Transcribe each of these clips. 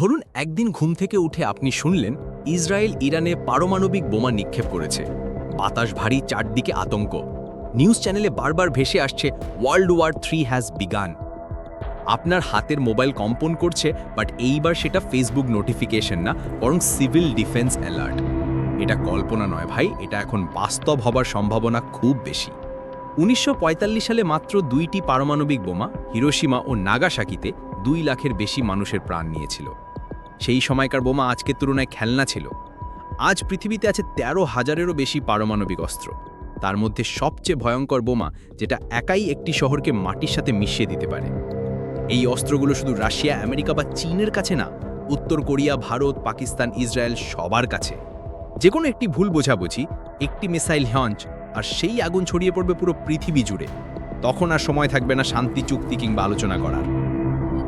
ধরুন, একদিন ঘুম থেকে উঠে আপনি শুনলেন, ইসরায়েল ইরানে পারমাণবিক বোমা নিক্ষেপ করেছে। বাতাস ভারী চারদিকে আতঙ্ক। নিউজ চ্যানেলে বারবার ভেসে আসছে world war three has begun আপনার হাতের মোবাইল কম্পন করছে, বাট এইবার সেটা ফেসবুক নোটিফিকেশন না, বরং সিভিল ডিফেন্স অ্যালার্ট। এটা কল্পনা নয় ভাই, এটা এখন বাস্তব হবার সম্ভাবনা খুব বেশি। উনিশশো পঁয়তাল্লিশ সালে মাত্র দুইটি পারমাণবিক বোমা, হিরোশিমা ও নাগাসাকিতে দুই লাখের বেশি মানুষের প্রাণ নিয়েছিল। সেই সময়কার বোমা আজকের তুলনায় খেলনা ছিল। আজ পৃথিবীতে আছে তেরো হাজারেরও বেশি পারমাণবিক অস্ত্র। তার মধ্যে সবচেয়ে ভয়ঙ্কর বোমা, যেটা একাই একটি শহরকে মাটির সাথে মিশিয়ে দিতে পারে। এই অস্ত্রগুলো শুধু রাশিয়া, আমেরিকা বা চীনের কাছে না, উত্তর কোরিয়া, ভারত, পাকিস্তান, ইসরায়েল সবার কাছে। যে কোনো একটি ভুল বোঝাবুঝি, একটি মিসাইল লঞ্চ আর সেই আগুন ছড়িয়ে পড়বে পুরো পৃথিবী জুড়ে। তখন আর সময় থাকবে না শান্তি চুক্তি কিংবা আলোচনা করার।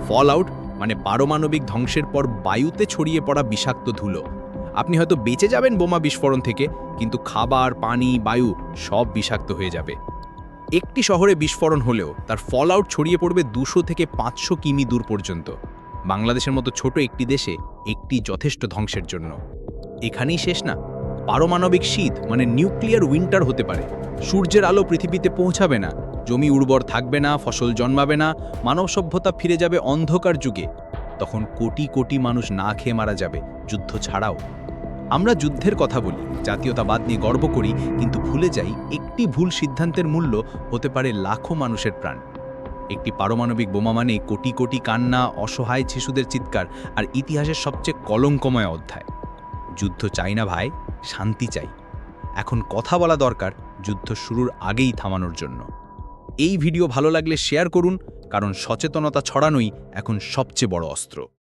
ফল আউট মানে পারমাণবিক ধ্বংসের পর বায়ুতে ছড়িয়ে পড়া বিষাক্ত ধুলো। আপনি হয়তো বেঁচে যাবেন বোমা বিস্ফোরণ থেকে, কিন্তু খাবার, পানি, বায়ু সব বিষাক্ত হয়ে যাবে। একটি শহরে বিস্ফোরণ হলেও তার ফল আউট ছড়িয়ে পড়বে দুশো থেকে পাঁচশো কিমি দূর পর্যন্ত। বাংলাদেশের মতো ছোট একটি দেশে একটি যথেষ্ট ধ্বংসের জন্য। এখানেই শেষ না। পারমাণবিক শীত মানে নিউক্লিয়ার উইন্টার হতে পারে। সূর্যের আলো পৃথিবীতে পৌঁছাবে না। জমি উর্বর থাকবে না, ফসল জন্মাবে না, মানব সভ্যতা ফিরে যাবে অন্ধকার যুগে। তখন কোটি কোটি মানুষ না খেয়ে মারা যাবে, যুদ্ধ ছাড়াও। আমরা যুদ্ধের কথা বলি, জাতীয়তাবাদ নিয়ে গর্ব করি, কিন্তু ভুলে যাই একটি ভুল সিদ্ধান্তের মূল্য হতে পারে লাখো মানুষের প্রাণ। একটি পারমাণবিক বোমা মানে কোটি কোটি কান্না, অসহায় শিশুদের চিৎকার, আর ইতিহাসের সবচেয়ে কলঙ্কময় অধ্যায়। যুদ্ধ চাই না ভাই, শান্তি চাই। এখন কথা বলা দরকার, যুদ্ধ শুরুর আগেই থামানোর জন্য। এই ভিডিও ভালো লাগলে শেয়ার করুন কারণ সচেতনতা ছড়ানোই এখন সবচেয়ে বড় অস্ত্র।